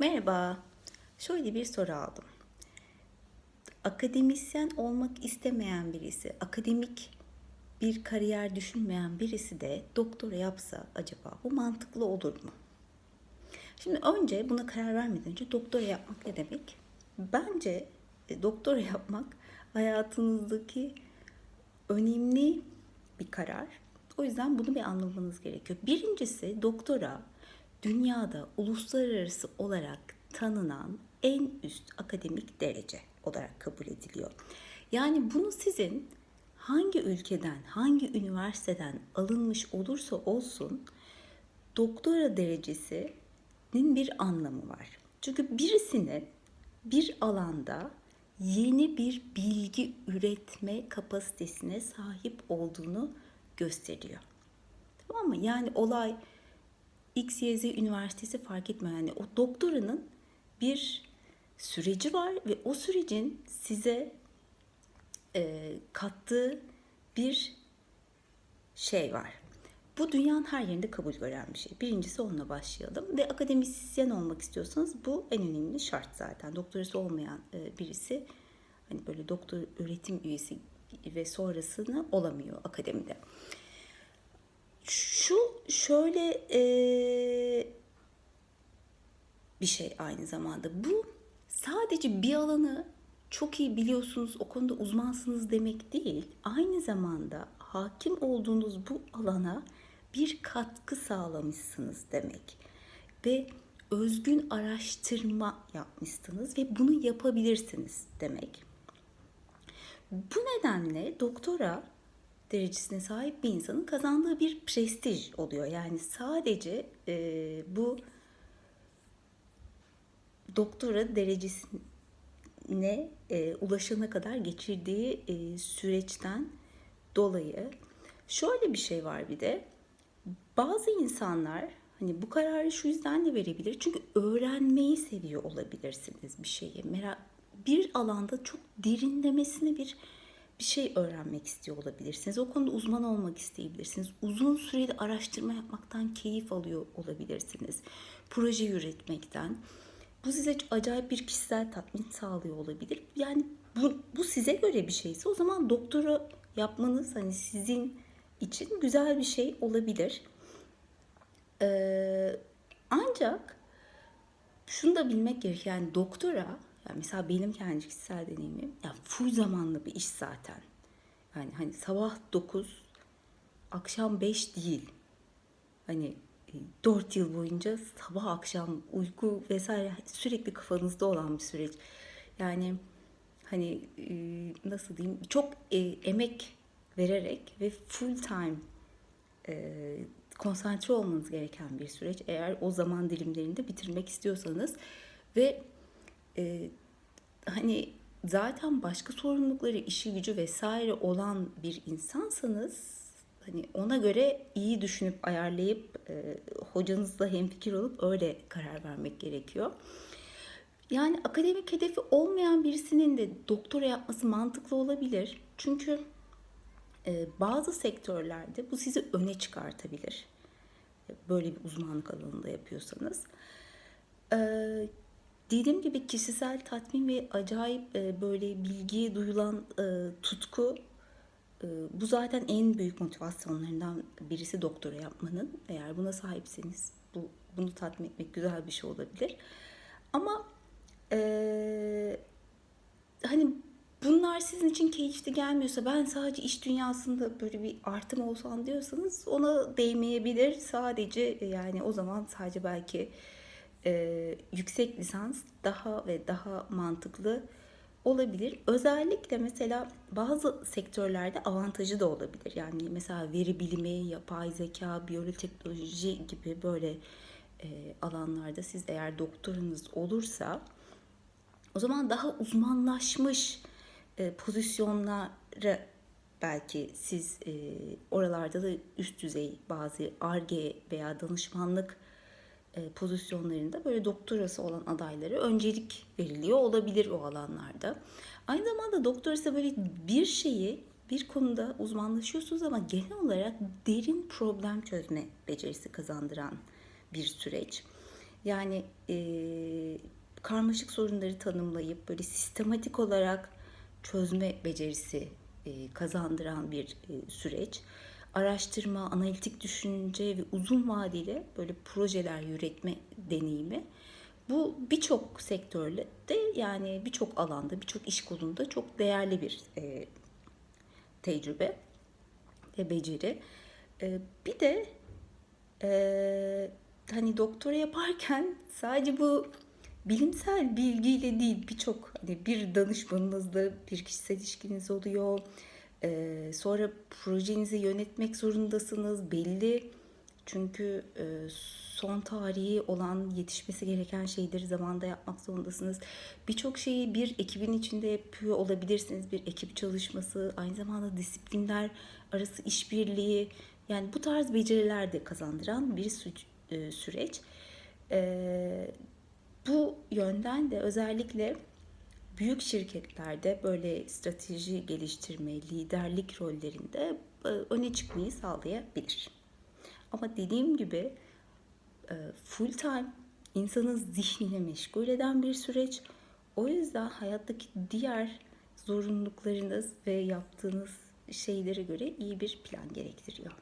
Merhaba. Şöyle bir soru aldım. Akademisyen olmak istemeyen birisi, akademik bir kariyer düşünmeyen birisi de doktora yapsa acaba bu mantıklı olur mu? Şimdi önce buna karar vermeden önce doktora yapmak ne demek? Bence e, doktora yapmak hayatınızdaki önemli bir karar. O yüzden bunu bir anlamanız gerekiyor. Birincisi doktora dünyada uluslararası olarak tanınan en üst akademik derece olarak kabul ediliyor. Yani bunu sizin hangi ülkeden, hangi üniversiteden alınmış olursa olsun doktora derecesinin bir anlamı var. Çünkü birisinin bir alanda yeni bir bilgi üretme kapasitesine sahip olduğunu gösteriyor. Tamam mı? Yani olay X, Y, Z üniversitesi fark etmiyor. Yani o doktoranın bir süreci var ve o sürecin size e, kattığı bir şey var. Bu dünyanın her yerinde kabul gören bir şey. Birincisi onunla başlayalım. Ve akademisyen olmak istiyorsanız bu en önemli şart zaten. Doktorası olmayan e, birisi hani böyle doktor öğretim üyesi ve sonrasını olamıyor akademide. Şu şöyle e, bir şey aynı zamanda. Bu sadece bir alanı çok iyi biliyorsunuz, o konuda uzmansınız demek değil. Aynı zamanda hakim olduğunuz bu alana bir katkı sağlamışsınız demek. Ve özgün araştırma yapmışsınız ve bunu yapabilirsiniz demek. Bu nedenle doktora derecesine sahip bir insanın kazandığı bir prestij oluyor. Yani sadece e, bu doktora derecesine e, ulaşana kadar geçirdiği e, süreçten dolayı. Şöyle bir şey var bir de. Bazı insanlar hani bu kararı şu yüzden de verebilir. Çünkü öğrenmeyi seviyor olabilirsiniz bir şeyi. Merak bir alanda çok derinlemesine bir bir şey öğrenmek istiyor olabilirsiniz. O konuda uzman olmak isteyebilirsiniz. Uzun süreli araştırma yapmaktan keyif alıyor olabilirsiniz. Proje üretmekten. Bu size acayip bir kişisel tatmin sağlıyor olabilir. Yani bu, bu size göre bir şeyse o zaman doktora yapmanız hani sizin için güzel bir şey olabilir. Ee, ancak şunu da bilmek gerekiyor. Yani doktora yani mesela benim kendi kişisel deneyimim ya full zamanlı bir iş zaten. Yani hani sabah 9 akşam 5 değil. Hani 4 yıl boyunca sabah akşam uyku vesaire sürekli kafanızda olan bir süreç. Yani hani nasıl diyeyim çok emek vererek ve full time konsantre olmanız gereken bir süreç. Eğer o zaman dilimlerinde bitirmek istiyorsanız ve e, hani zaten başka sorumlulukları, işi gücü vesaire olan bir insansanız hani ona göre iyi düşünüp ayarlayıp e, hocanızla hemfikir olup öyle karar vermek gerekiyor. Yani akademik hedefi olmayan birisinin de doktora yapması mantıklı olabilir. Çünkü e, bazı sektörlerde bu sizi öne çıkartabilir. Böyle bir uzmanlık alanında yapıyorsanız. E, dediğim gibi kişisel tatmin ve acayip e, böyle bilgiye duyulan e, tutku e, bu zaten en büyük motivasyonlarından birisi doktora yapmanın. Eğer buna sahipseniz bu bunu tatmin etmek güzel bir şey olabilir. Ama e, hani bunlar sizin için keyifli gelmiyorsa ben sadece iş dünyasında böyle bir artım olsam diyorsanız ona değmeyebilir. Sadece yani o zaman sadece belki e, yüksek lisans daha ve daha mantıklı olabilir. Özellikle mesela bazı sektörlerde avantajı da olabilir. Yani mesela veri bilimi, yapay zeka, biyoteknoloji gibi böyle e, alanlarda siz eğer doktorunuz olursa o zaman daha uzmanlaşmış e, pozisyonlara belki siz e, oralarda da üst düzey bazı ARGE veya danışmanlık pozisyonlarında böyle doktorası olan adaylara öncelik veriliyor olabilir o alanlarda. Aynı zamanda doktorası böyle bir şeyi bir konuda uzmanlaşıyorsunuz ama genel olarak derin problem çözme becerisi kazandıran bir süreç. Yani e, karmaşık sorunları tanımlayıp böyle sistematik olarak çözme becerisi e, kazandıran bir e, süreç. Araştırma, analitik düşünce ve uzun vadeli böyle projeler üretme deneyimi. Bu birçok sektörde yani birçok alanda, birçok iş kolunda çok değerli bir e, tecrübe ve beceri. E, bir de e, hani doktora yaparken sadece bu bilimsel bilgiyle değil birçok hani bir danışmanınızla bir kişisel ilişkiniz oluyor. E, sonra projenizi yönetmek zorundasınız belli. Çünkü e, son tarihi olan yetişmesi gereken şeyleri zamanda yapmak zorundasınız. Birçok şeyi bir ekibin içinde yapıyor olabilirsiniz. Bir ekip çalışması, aynı zamanda disiplinler arası işbirliği. Yani bu tarz beceriler de kazandıran bir sü- süreç. E, bu yönden de özellikle büyük şirketlerde böyle strateji geliştirme, liderlik rollerinde e, öne çıkmayı sağlayabilir. Ama dediğim gibi e, full time insanın zihnini meşgul eden bir süreç. O yüzden hayattaki diğer zorunluluklarınız ve yaptığınız şeylere göre iyi bir plan gerektiriyor.